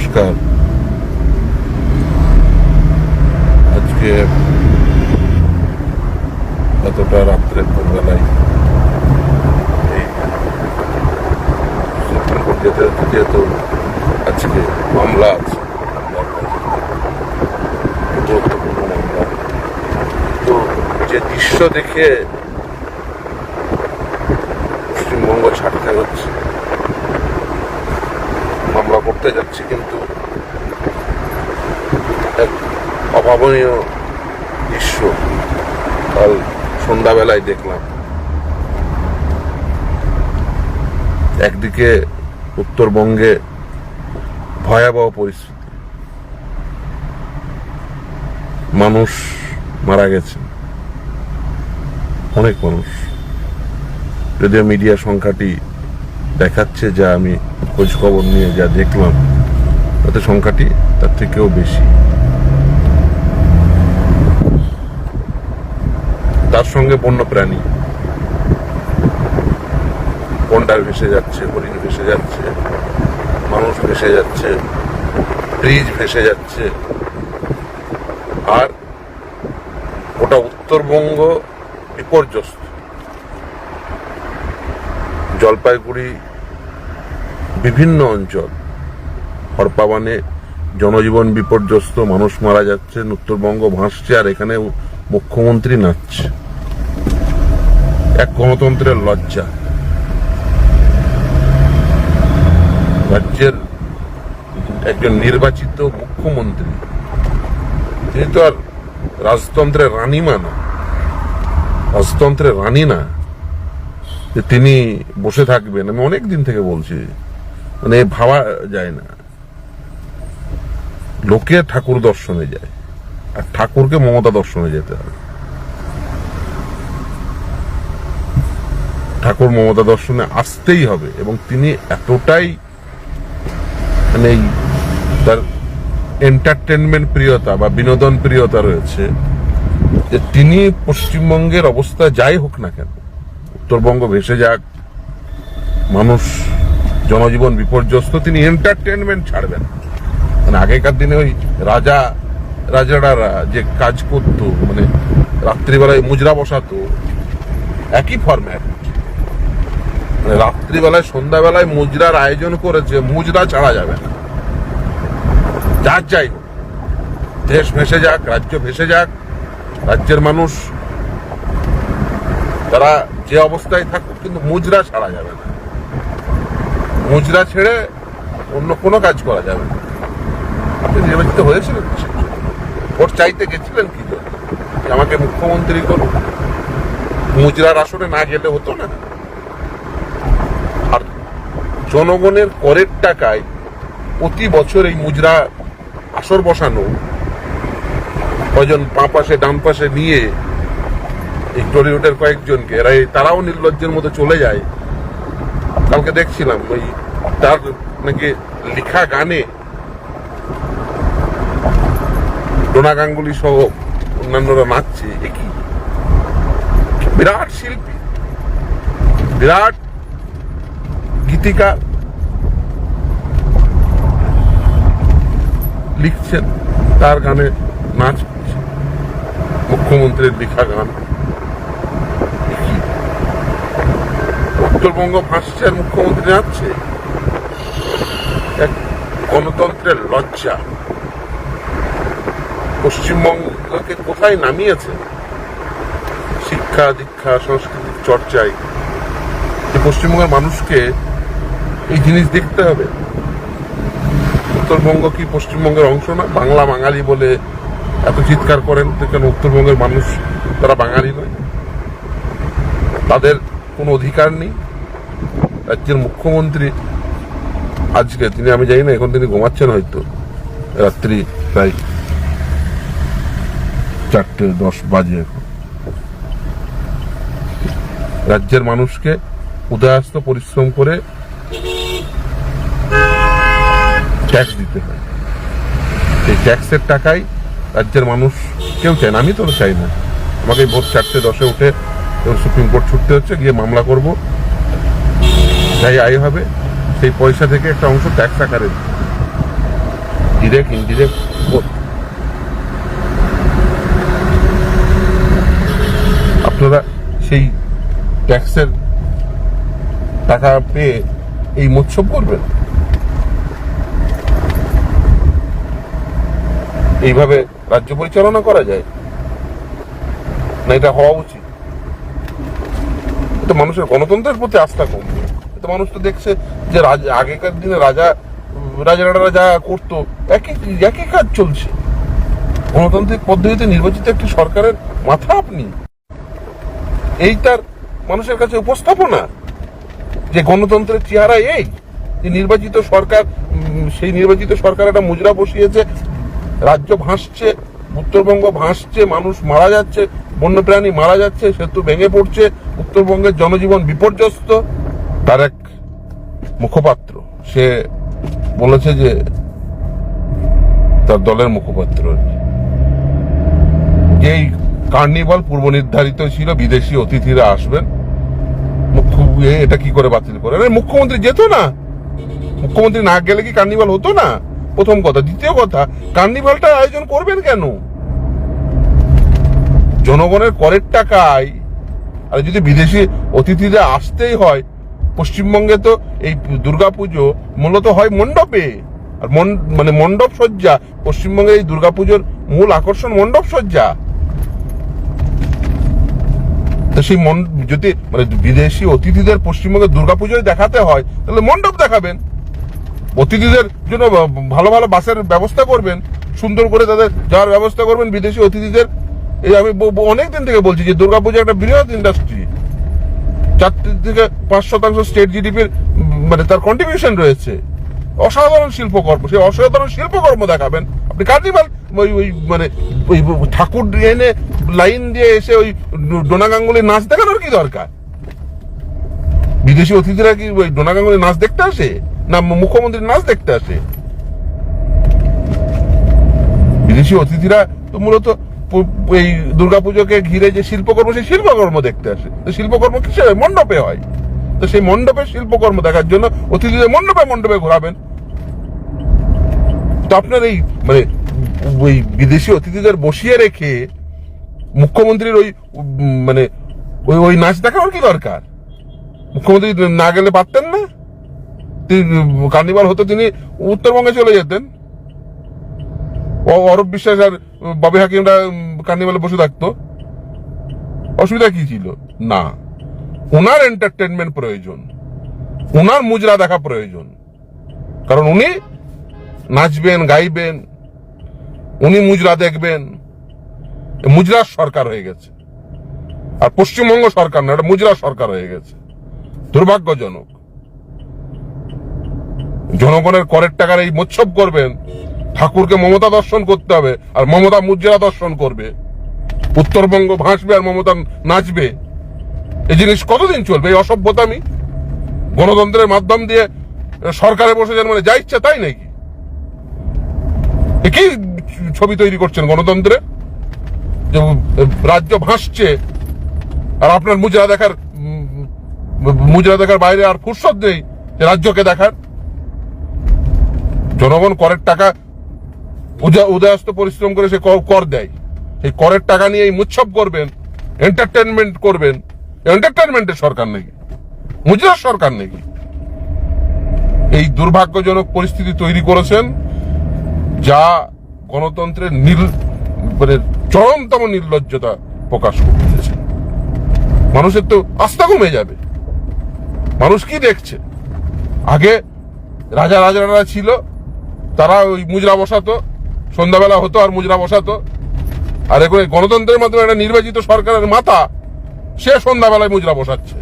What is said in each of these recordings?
নমস্কার। আজকে এতটা রাত্রে ভোরবেলায় যেতে হচ্ছে যেহেতু আজকে মামলা আছে তো যে দৃশ্য দেখে পশ্চিমবঙ্গ ছাড়তে হচ্ছে করতে যাচ্ছি, কিন্তু এক অভাবনীয় দৃশ্য কাল সন্ধ্যাবেলায় দেখলাম। একদিকে উত্তরবঙ্গে ভয়াবহ পরিস্থিতি। মানুষ মারা গেছে। অনেক মানুষ। যদিও মিডিয়া সংখ্যাটি দেখাচ্ছে যা আমি খোঁজ খবর নিয়ে যা দেখলাম, তাতে সংখ্যাটি তার থেকেও বেশি। তার সঙ্গে বন্য প্রাণী গন্ডার ভেসে যাচ্ছে, হরিণ ভেসে যাচ্ছে, মানুষ ভেসে যাচ্ছে, ব্রিজ ভেসে যাচ্ছে। আর ওটা উত্তরবঙ্গ বিপর্যস্ত। জলপাইগুড়ি বিভিন্ন অঞ্চল। হরপাবানে জনজীবন বিপর্যস্ত মানুষ মারা যাচ্ছে উত্তরবঙ্গ ভাসছে, আর এখানে মুখ্যমন্ত্রী নাচছে। এক গণতন্ত্রের লজ্জা। রাজ্যের একজন নির্বাচিত মুখ্যমন্ত্রী, তিনি তো আর রাজতন্ত্রের রানীমা না। রাজতন্ত্রের রানী না তিনি বসে থাকবেন। আমি অনেক দিন থেকে বলছি মানে ভাবা যায় না। লোকে ঠাকুর দর্শনে যায়, আর ঠাকুরকে মমতা দর্শনে যেতে হবে ঠাকুর মমতা দর্শনে আসতেই হবে, এবং তিনি এতটাই মানে তার এন্টারটেনমেন্ট প্রিয়তা বা বিনোদন প্রিয়তা রয়েছে, যে তিনি পশ্চিমবঙ্গের অবস্থা যাই হোক না কেন, উত্তরবঙ্গ ভেসে যাক, মানুষ জনজীবন বিপর্যস্ত, তিনি এন্টারটেনমেন্ট ছাড়বেন। মানে আগেকার দিনে ওই রাজা, রাজারা যে কাজ করতো মানে রাত্রিবেলায় মুজরা বসাতো, একই ফর্ম্যাট মানে রাত্রিবেলায়, সন্ধ্যাবেলায় মুজরার আয়োজন করেছে, মুজরা ছাড়া যাবে না। যার যাই হোক, দেশ ভেসে যাক, রাজ্য ভেসে যাক, রাজ্যের মানুষ তারা যে অবস্থায় থাকুক, কিন্তু মুজরা ছাড়া যাবে না। মুজরা ছেড়ে অন্য কোনো কাজ করা যাবে না। আপনি নির্বাচিত হয়েছিলেন ভোট চাইতে গেছিলেন কি আমাকে মুখ্যমন্ত্রী করুন। মুজরার আসনে না গেলে হতো না। আর জনগণের করের টাকায় প্রতি বছর এই মুজরা আসর বসানো, কয়জন বাঁ পাশে, ডান পাশে নিয়ে এই টলিউডের কয়েকজনকে, এরা তারাও নির্লজ্জের মতো চলে যায়। কালকে দেখছিলাম ওই তার নাকি লেখা গানে ডোনা গাঙ্গুলি সহ অন্যান্যরা নাচছে, এ কি? বিরাট শিল্পী, বিরাট গীতিকার লিখছেন, তার গানে নাচ মুখ্যমন্ত্রীর লেখা গান এ কি? উত্তরবঙ্গ ভাসছে আর মুখ্যমন্ত্রী নাচছে এক গণতন্ত্রের লজ্জা। পশ্চিমবঙ্গকে কোথায় নামিয়েছে? শিক্ষা, দীক্ষা, সাংস্কৃতিক চর্চায় যে পশ্চিমবঙ্গের মানুষকে এই জিনিস দেখতে হবে। উত্তরবঙ্গ কি পশ্চিমবঙ্গের অংশ না? বাংলা বাঙালি বলে এত চিৎকার করেন কেন উত্তরবঙ্গের মানুষ তারা বাঙালি নয়? তাদের কোনো অধিকার নেই? রাজ্যের মুখ্যমন্ত্রী, আজকে তিনি, আমি জানি না, এখন তিনি ঘুমাচ্ছেন হয়তো, রাত্রি প্রায় চারটে দশ বাজে এখন। রাজ্যের মানুষকে উদয়াস্ত পরিশ্রম করে ট্যাক্স দিতে হয়। সেই ট্যাক্সের টাকাই রাজ্যের মানুষ কেউ চায় না। আমি তো চাই না। আমাকে ভোর চারটে দশে উঠে সুপ্রিম কোর্ট ছুটতে হচ্ছে, গিয়ে মামলা করব। যাই আয় হবে, সেই পয়সা থেকে একটা অংশ ট্যাক্স আকারে ডিরেক্ট ইনডিরেক্ট আপনারা সেই ট্যাক্সের টাকা পেয়ে এই মোৎসব করবেন। এইভাবে রাজ্য পরিচালনা করা যায়। না, এটা হওয়া উচিত। মানুষের গণতন্ত্রের প্রতি আস্থা কমবে। এটা মানুষ তো দেখছে যে রাজা, আগেকার দিনে রাজা রাজারা যা করতো, একই একই কাজ চলছে। গণতান্ত্রিক পদ্ধতিতে নির্বাচিত একটি সরকারের মাথা আপনি। এই তার মানুষের কাছে উপস্থাপনা। যে গণতন্ত্রের চেহারা এই, যে নির্বাচিত সরকার সেই নির্বাচিত সরকার একটা মুজরা বসিয়েছে, রাজ্য ভাসছে, উত্তরবঙ্গ ভাসছে, মানুষ মারা যাচ্ছে, বন্যপ্রাণী মারা যাচ্ছে, সেতু ভেঙে পড়ছে, উত্তরবঙ্গের জনজীবন বিপর্যস্ত। তার এক মুখপাত্র, সে বলেছে যে তার দলের মুখপাত্র এই কার্নিভাল পূর্ব নির্ধারিত ছিল, বিদেশি অতিথিরা আসবেন। এটা কি করে বাতিল করে? মুখ্যমন্ত্রী যেত না। মুখ্যমন্ত্রী না গেলে কি কার্নিভাল হতো না? প্রথম কথা। দ্বিতীয় কথা, কার্নিভালটা আয়োজন করবেন কেন? জনগণের করের টাকায়। আর যদি বিদেশি অতিথিরা আসতেই হয় পশ্চিমবঙ্গে তো এই দুর্গাপুজো মূলত হয় মণ্ডপে। আর মন- মণ্ডপ সজ্জা পশ্চিমবঙ্গের এই দুর্গাপুজোর মূল আকর্ষণ মণ্ডপ সজ্জা। সেই মন, যদি মানে বিদেশি অতিথিদের পশ্চিমবঙ্গে দুর্গাপুজোয় দেখাতে হয়, তাহলে মণ্ডপ দেখাবেন। অতিথিদের জন্য ভালো ভালো বাসের ব্যবস্থা করবেন, সুন্দর করে তাদের যাওয়ার ব্যবস্থা করবেন বিদেশি অতিথিদের। এই আমি অনেক দিন থেকে বলছি যে দুর্গাপূজা একটা বৃহৎ ইন্ডাস্ট্রি চার থেকে পাঁচ শতাংশ স্টেট জিডিপির মানে তার কন্ট্রিবিউশন রয়েছে। অসাধারণ শিল্পকর্ম, সেই অসাধারণ শিল্পকর্ম দেখাবেন। আপনি কার্নিভাল ওই ওই মানে ওই ঠাকুর এনে লাইন দিয়ে এসে ওই ডোনা গাঙ্গুলির নাচ দেখানোর কি দরকার? বিদেশি অতিথিরা কি ওই ডোনা গাঙ্গুলির নাচ দেখতে আসে? না মুখ্যমন্ত্রীর নাচ দেখতে আসে? বিদেশি অতিথিরা তো মূলত এই দুর্গাপুজোকে ঘিরে যে শিল্পকর্ম, সেই শিল্পকর্ম দেখতে আসে। তো শিল্পকর্ম কিসে হয়? মণ্ডপে হয়। তো সেই মণ্ডপের শিল্পকর্ম দেখার জন্য অতিথিদের মণ্ডপে মণ্ডপে ঘোরাবেন। তো আপনার এই মানে ওই বিদেশি অতিথিদের বসিয়ে রেখে মুখ্যমন্ত্রীর ওই মানে ওই ওই নাচ দেখানোর কি দরকার? মুখ্যমন্ত্রী না গেলে পারতেন না? কার্নিভাল হতো তিনি উত্তরবঙ্গে চলে যেতেন। অরূপ বিশ্বাস আর ববি হাকিমরা কার্নিভালে বসে থাকতো। অসুবিধা কি ছিল? না। ওনার এন্টারটেনমেন্ট প্রয়োজন। ওনার মুজরা দেখা প্রয়োজন। কারণ উনি নাচবেন, গাইবেন। উনি মুজরা দেখবেন। মুজরার সরকার হয়ে গেছে। আর পশ্চিমবঙ্গ সরকার না, এটা মুজরা সরকার হয়ে গেছে। দুর্ভাগ্যজনক। জনগণের করের টাকার এই মোৎসব করবেন ঠাকুরকে মমতা দর্শন করতে হবে আর মমতা মুজরা দর্শন করবে। উত্তরবঙ্গ ভাসবে আর মমতা নাচবে। এই জিনিস কতদিন চলবে? এই অসভ্যতামি গণতন্ত্রের মাধ্যম দিয়ে সরকারে বসেছেন মানে যা ইচ্ছা তাই নাকি? কি ছবি তৈরি করছেন গণতন্ত্রে? যে রাজ্য ভাসছে আর আপনার মুজরা দেখার মুজরা দেখার বাইরে আর ফুরসত নেই রাজ্যকে দেখার। জনগণ করের টাকা উদয়াস্ত পরিশ্রম করে সে কর- দেয়। সেই করের টাকা নিয়ে এই মুৎসব করবেন এন্টারটেনমেন্ট করবেন এন্টারটেনমেন্টের সরকার নাকি মুজরার সরকার নাকি এই দুর্ভাগ্যজনক পরিস্থিতি তৈরি করেছেন, যা গণতন্ত্রের নীল মানে চরমতম নির্লজ্জতা প্রকাশ করতেছে মানুষের তো আস্থা কমে যাবে। মানুষ কি দেখছে? আগে রাজা রাজারা ছিল, তারা ওই মুজরা বসাতো সন্ধ্যাবেলা হতো আর মুজরা বসাতো। আর এখন গণতন্ত্রের মাধ্যমে একটা নির্বাচিত সরকারের মাথা, সে সন্ধ্যাবেলায় মুজরা বসাচ্ছে।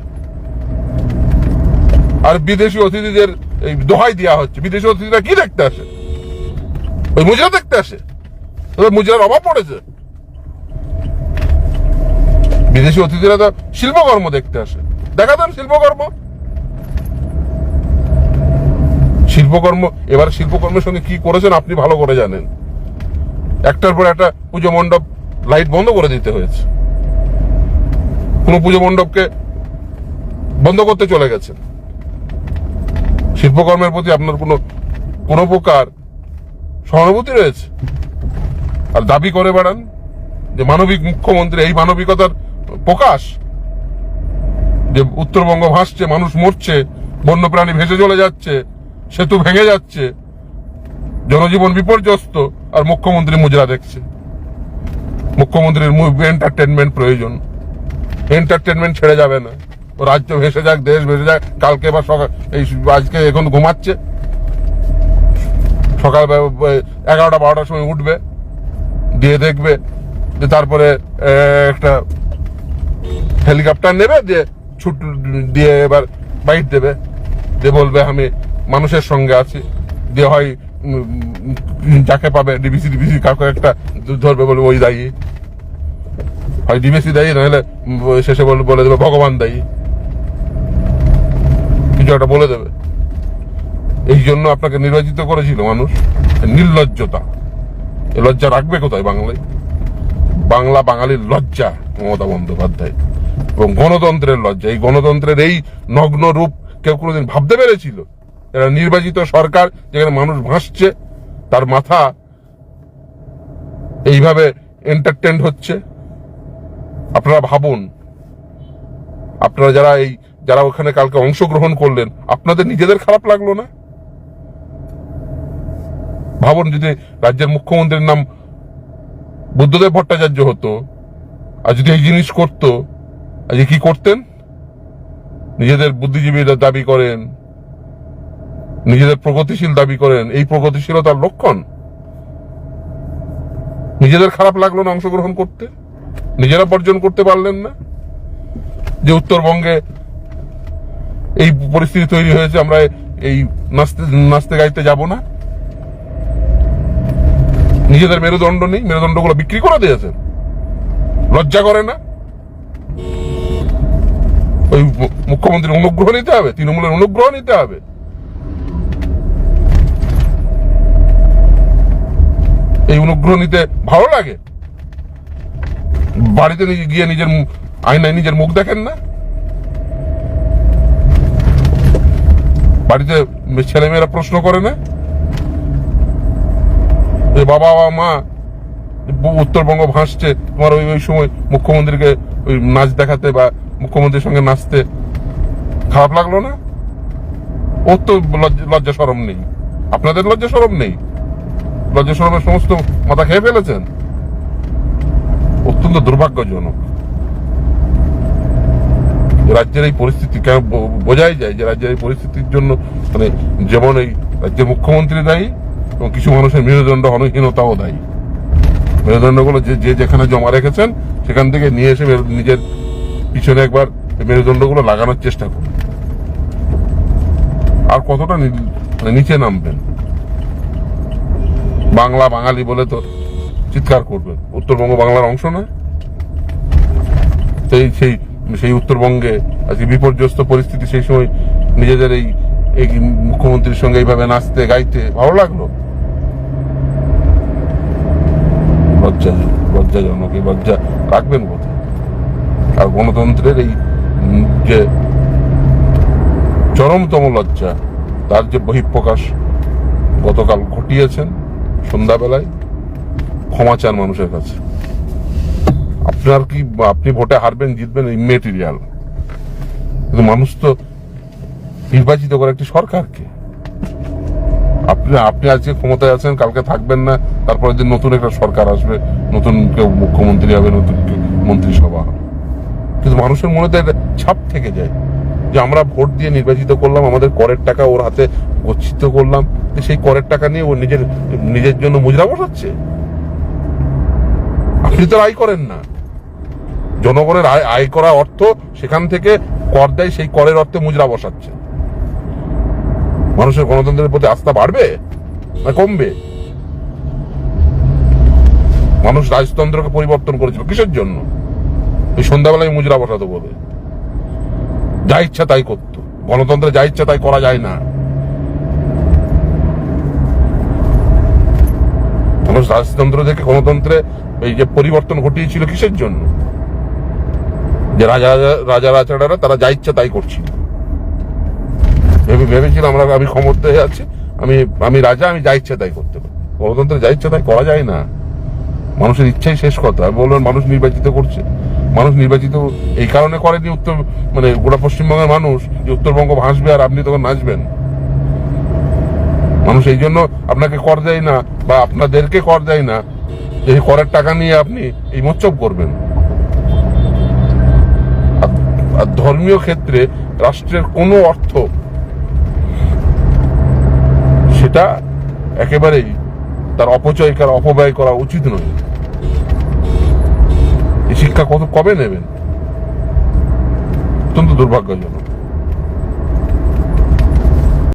আর বিদেশি অতিথিদের এই দোহাই দেওয়া হচ্ছে। বিদেশি অতিথিরা কি দেখতে আসে? ওই মুজরা দেখতে আসে। মুজরার অভাব পড়েছে। বিদেশি অতিথিরা তো শিল্পকর্ম দেখতে আসে। দেখা দেন শিল্পকর্ম। শিল্পকর্ম, এবার শিল্পকর্মের সঙ্গে কি করেছেন আপনি ভালো করে জানেন। একটার পর একটা পুজো মণ্ডপ লাইট বন্ধ করে দিতে হয়েছে। কোন পুজো মণ্ডপকে বন্ধ করতে চলে গেছেন শিল্পকর্মের প্রতি আপনার কোনো কোনো প্রকার সহানুভূতি রয়েছে? আর দাবি করে বেড়ান যে মানবিক মুখ্যমন্ত্রী, এই মানবিকতার প্রকাশ যে উত্তরবঙ্গ ভাসছে, মানুষ মরছে, বন্যপ্রাণী ভেসে চলে যাচ্ছে, সেতু ভেঙে যাচ্ছে, জনজীবন বিপর্যস্ত আর মুখ্যমন্ত্রী মুজরা দেখছে। মুখ্যমন্ত্রীর এন্টারটেনমেন্ট প্রয়োজন। এন্টারটেনমেন্ট ছেড়ে যাবে না। রাজ্য ভেসে যাক, দেশ ভেসে যাক, কালকে বা সকাল এই আজকে এখন ঘুমাচ্ছে। সকাল এগারোটা, বারোটার সময় উঠবে। দিয়ে দেখবে যে তারপরে একটা হেলিকপ্টার নেবে দিয়ে ছুট দিয়ে এবার বাইট দেবে। দিয়ে বলবে, আমি মানুষের সঙ্গে আছি। দিয়ে হয় যাকে পাবে ডিবিসি ডিবিসি কাউকে একটা ধরবে বলবে ওই দায়ী। হয় ডিবিসি দায়ী, নাহলে শেষে বলে বলে দেবে ভগবান দায়ী। কিছু একটা বলে দেবে। এই জন্য আপনাকে নির্বাচিত করেছিল মানুষ। নির্লজ্জতা। এ লজ্জা রাখবে কোথায় বাংলায় বাংলা বাঙালির লজ্জা, মমতা বন্দ্যোপাধ্যায়। এবং গণতন্ত্রের লজ্জা। এই গণতন্ত্রের এই নগ্ন রূপ কেউ কোনোদিন ভাবতে পেরেছিল। এরা নির্বাচিত সরকার, যেখানে মানুষ ভাসছে, তার মাথা এইভাবে এন্টারটেন হচ্ছে। আপনারা ভাবুন, আপনারা যারা এই, যারা ওখানে কালকে অংশগ্রহণ করলেন, আপনাদের নিজেদের খারাপ লাগল না? ভাবুন যদি রাজ্যের মুখ্যমন্ত্রীর নাম বুদ্ধদেব ভট্টাচার্য হতো, আর যদি এই জিনিস করতো, আজকে কি করতেন? নিজেদের বুদ্ধিজীবীরা দাবি করেন নিজেদের প্রগতিশীল দাবি করেন, এই প্রগতিশীলতার লক্ষণ? নিজেদের খারাপ লাগল না অংশগ্রহণ করতে? নিজেরা বর্জন করতে পারলেন না? যে উত্তরবঙ্গে এই পরিস্থিতি তৈরি হয়েছে, আমরা এই নাচতে নাচতে গাইতে যাব না? নিজেদের মেরুদণ্ড নেই, মেরুদণ্ডগুলো বিক্রি করে দিয়েছেন। লজ্জা করে না? ওই মুখ্যমন্ত্রীর অনুগ্রহ নিতে হবে, তৃণমূলের অনুগ্রহ নিতে হবে। এই অনুগ্রহ নিতে ভালো লাগে? বাড়িতে গিয়ে নিজের আয়নায় নিজের মুখ দেখেন না? বাড়িতে ছেলেমেয়েরা প্রশ্ন করে না? যে বাবা বা মা উত্তরবঙ্গ ভাসছে, তোমার ওই ওই সময় মুখ্যমন্ত্রীকে ওই নাচ দেখাতে বা মুখ্যমন্ত্রীর সঙ্গে নাচতে খারাপ লাগল না? ওর তো লজ্জা সরম নেই। আপনাদের লজ্জা সরম নেই? লজ্জা সরমের সমস্ত মাথা খেয়ে ফেলেছেন? অত্যন্ত দুর্ভাগ্যজনক। রাজ্যের এই পরিস্থিতি কেন বোঝাই যায়? যে রাজ্যের এই পরিস্থিতির জন্য মানে যেমন এই রাজ্যের মুখ্যমন্ত্রী দায়ী এবং কিছু মানুষের মেরুদণ্ড হীনতাও দায়ী। মেরুদণ্ডগুলো যে যে যেখানে জমা রেখেছেন, সেখান থেকে নিয়ে এসে নিজের পিছনে একবার মেরুদণ্ডগুলো লাগানোর চেষ্টা করুন। আর কতটা মানে নিচে নামবেন? বাংলা বাঙালি বলে তো চিৎকার করবেন উত্তরবঙ্গ বাংলার অংশ না সেই সেই সেই উত্তরবঙ্গে আজকে বিপর্যস্ত পরিস্থিতি, সেই সময় নিজেদের এই এই মুখ্যমন্ত্রীর সঙ্গে এইভাবে নাচতে, গাইতে ভালো লাগল। লজ্জা, লজ্জাজনক, এই লজ্জা রাখবেন কোথায়? আর গণতন্ত্রের এই যে চরমতম লজ্জা, তার যে বহিঃপ্রকাশ গতকাল ঘটিয়েছেন সন্ধ্যাবেলায় ক্ষমা চান মানুষের কাছে। আপনার কি আপনি ভোটে হারবেন, জিতবেন ইমেটেরিয়াল কিন্তু মানুষ তো নির্বাচিত করে একটি সরকারকে। আপনি আপনি আজকে ক্ষমতায় আছেন, কালকে থাকবেন না তারপরে যে নতুন একটা সরকার আসবে, নতুন কেউ মুখ্যমন্ত্রী হবে, নতুন কেউ মন্ত্রিসভা হবে। কিন্তু মানুষের মনে তো একটা ছাপ থেকে যায়। যে আমরা ভোট দিয়ে নির্বাচিত করলাম, আমাদের করের টাকা ওর হাতে গচ্ছিত করলাম সেই করের টাকা নিয়ে ও নিজের নিজের জন্য মুজরা বসাচ্ছে। আপনি তো আয় করেন না। জনগণের আয় আয় করা অর্থ সেখান থেকে কর দেয়, সেই করের অর্থে মুজরা বসাচ্ছে। মানুষের গণতন্ত্রের প্রতি আস্থা বাড়বে না কমবে? মানুষ রাজতন্ত্রকে পরিবর্তন করেছিল। কিসের জন্য? সন্ধ্যাবেলায় মুজরা বসাতো বলে যা ইচ্ছা তাই করতো। গণতন্ত্রে যা ইচ্ছা তাই করা যায় না। মানুষ রাজতন্ত্র থেকে গণতন্ত্রে এই যে পরিবর্তন ঘটিয়েছিল কিসের জন্য? যে রাজা রাজা, রাজারা তারা যা ইচ্ছা তাই করছিল। ভেবে ভেবেছিলাম আমরা, আমি ক্ষমতায় আছি, আমি আমি রাজা, আমি যা ইচ্ছা তাই করতে পারি। গণতন্ত্রে যা ইচ্ছা তাই করা যায় না। মানুষের ইচ্ছাই শেষ কথা। আমি বলবেন মানুষ নির্বাচিত করছে। মানুষ নির্বাচিত, এই কারণে করেনি উত্তর মানে গোটা পশ্চিমবঙ্গের মানুষ যে উত্তরবঙ্গ ভাসবে আর আপনি তখন নাচবেন। মানুষ এই জন্য আপনাকে কর দেয় না বা আপনাদেরকে কর দেয় না যে করের টাকা নিয়ে আপনি এই মোচ্চব করবেন। আর- ধর্মীয় ক্ষেত্রে রাষ্ট্রের কোনো অর্থ, সেটা একেবারেই তার অপচয় করা, অপব্যয় করা উচিত নয়। কত কবে নেবেন? অত্যন্ত দুর্ভাগ্যজনক।